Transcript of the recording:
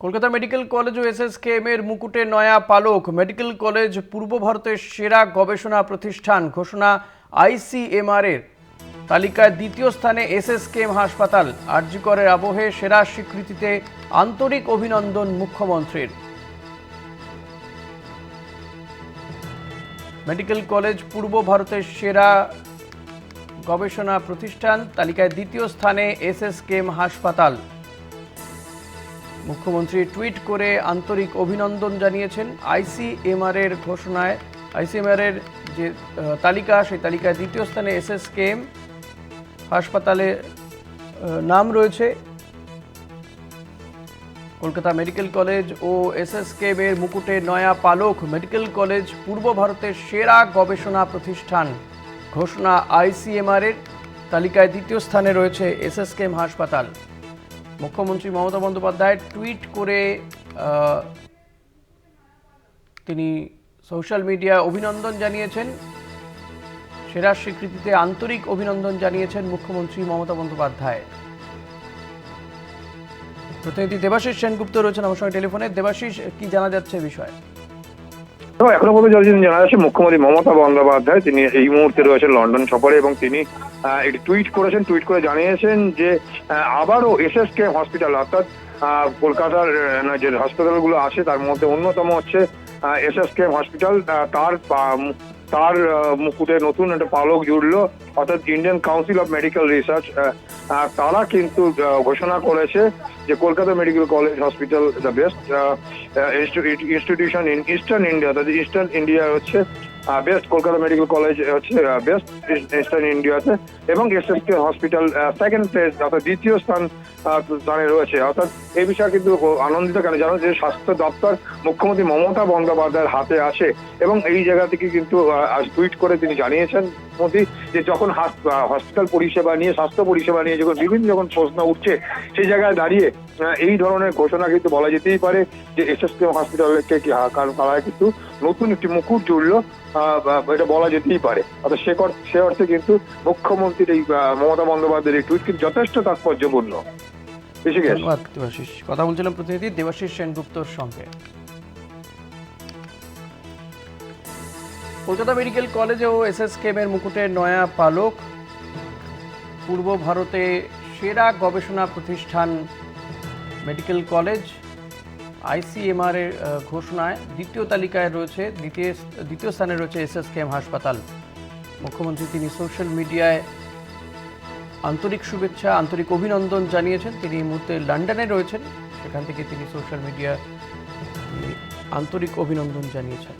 Kolkata medical college ও SSKM এর মুকুটে নয়া পালক। মেডিকেল কলেজ পূর্ব ভারতের সেরা গবেষণা প্রতিষ্ঠান, ঘোষণা আইসিএমআর এর তালিকায় দ্বিতীয় স্থানে এসএসকেএম হাসপাতাল। আরজিকরের আবহে সেরা স্বীকৃতিতে আন্তরিক অভিনন্দন মুখ্যমন্ত্রীর। মেডিকেল কলেজ পূর্ব ভারতের সেরা গবেষণা প্রতিষ্ঠান, তালিকায় দ্বিতীয় স্থানে এসএসকেএম হাসপাতাল। মুখ্যমন্ত্রী টুইট করে আন্তরিক অভিনন্দন জানিয়েছেন আইসিএমআর এর ঘোষণায়। আইসিএমআর এর যে তালিকা, সেই তালিকায় দ্বিতীয় স্থানে এসএসকেএম হাসপাতালে নাম রয়েছে। কলকাতা মেডিকেল কলেজ ও এসএসকেএম এর মুকুটে নয়া পালক মেডিকেল কলেজ পূর্ব ভারতের সেরা গবেষণা প্রতিষ্ঠান। ঘোষণা আইসিএমআর এর তালিকায় দ্বিতীয় স্থানে রয়েছে এসএসকেএম হাসপাতাল। মুখ্যমন্ত্রী মমতা বন্দ্যোপাধ্যায় টুইট করে তিনি সোশ্যাল মিডিয়ায় অভিনন্দন জানিয়েছেন। সেরা স্বীকৃতিতে আন্তরিক অভিনন্দন জানিয়েছেন মুখ্যমন্ত্রী মমতা বন্দ্যোপাধ্যায়। প্রতিনিধি দেবাশিস সেনগুপ্ত রয়েছেন আমার সঙ্গে টেলিফোনে। দেবাশিস, কি জানা যাচ্ছে বিষয়ে? তো এখনও পর্যন্ত যতদিন জানা যাচ্ছে মুখ্যমন্ত্রী মমতা বন্দ্যোপাধ্যায়, তিনি এই মুহূর্তে রয়েছেন লন্ডন সফরে এবং তিনি একটি টুইট করেছেন, টুইট করে জানিয়েছেন যে আবারও এস এস কে হসপিটাল অর্থাৎ কলকাতার যে হাসপাতালগুলো আছে তার মধ্যে অন্যতম হচ্ছে এস এস কে হসপিটাল তার তার মুকুটে নতুন একটা পালক জুড়লো, অর্থাৎ Indian council of medical research তারা কিন্তু ঘোষণা করেছে যে Kolkata medical college hospital the best institution in eastern India eastern India হচ্ছে বেস্ট কলকাতা মেডিকেল কলেজ হচ্ছে বেস্ট ইস্টার্ন ইন্ডিয়াতে এবং এসএসকে হসপিটাল সেকেন্ড প্লেস অর্থাৎ দ্বিতীয় স্থান স্থানে রয়েছে। অর্থাৎ এই বিষয়ে কিন্তু আনন্দিত কেন জানো যে স্বাস্থ্য দপ্তর মুখ্যমন্ত্রী মমতা বন্দ্যোপাধ্যায়ের হাতে আছে এবং এই জায়গা থেকে কিন্তু আজ টুইট করে তিনি জানিয়েছেন মোদী যে যখন হসপিটাল পরিষেবা নিয়ে, স্বাস্থ্য পরিষেবা নিয়ে যখন বিভিন্ন যখন প্রশ্ন উঠছে, সেই জায়গায় দাঁড়িয়ে এই ধরনের ঘোষণা কিন্তু বলা যেতেই পারে যে এসএসকে হসপিটালকে তারা কিন্তু নতুন একটি মুকুট জুড়ল এটা বলা যেতেই পারে। অর্থাৎ সে সে অর্থে কিন্তু মুখ্যমন্ত্রীর এই মমতা বন্দ্যোপাধ্যায়ের এই টুইট কিন্তু যথেষ্ট তাৎপর্যপূর্ণ। কথা বলছিলাম প্রতিনিধি দেবাশিস সেনগুপ্তর সঙ্গে। কলকাতা মেডিকেল কলেজে ও এসএসকেএম এর মুকুটে নয়া পালক। পূর্ব ভারতে সেরা গবেষণা প্রতিষ্ঠান মেডিকেল কলেজ, আইসিএমআর এর ঘোষণায় দ্বিতীয় তালিকায় রয়েছে, দ্বিতীয় দ্বিতীয় স্থানে রয়েছে এসএসকেএম হাসপাতাল। মুখ্যমন্ত্রী তিনি সোশ্যাল মিডিয়ায় আন্তরিক শুভেচ্ছা, আন্তরিক অভিনন্দন জানিয়েছেন। তিনি এই মুহূর্তে লন্ডনে রয়েছেন। সেখান থেকে তিনি সোশ্যাল মিডিয়ায় আন্তরিক অভিনন্দন জানিয়েছেন।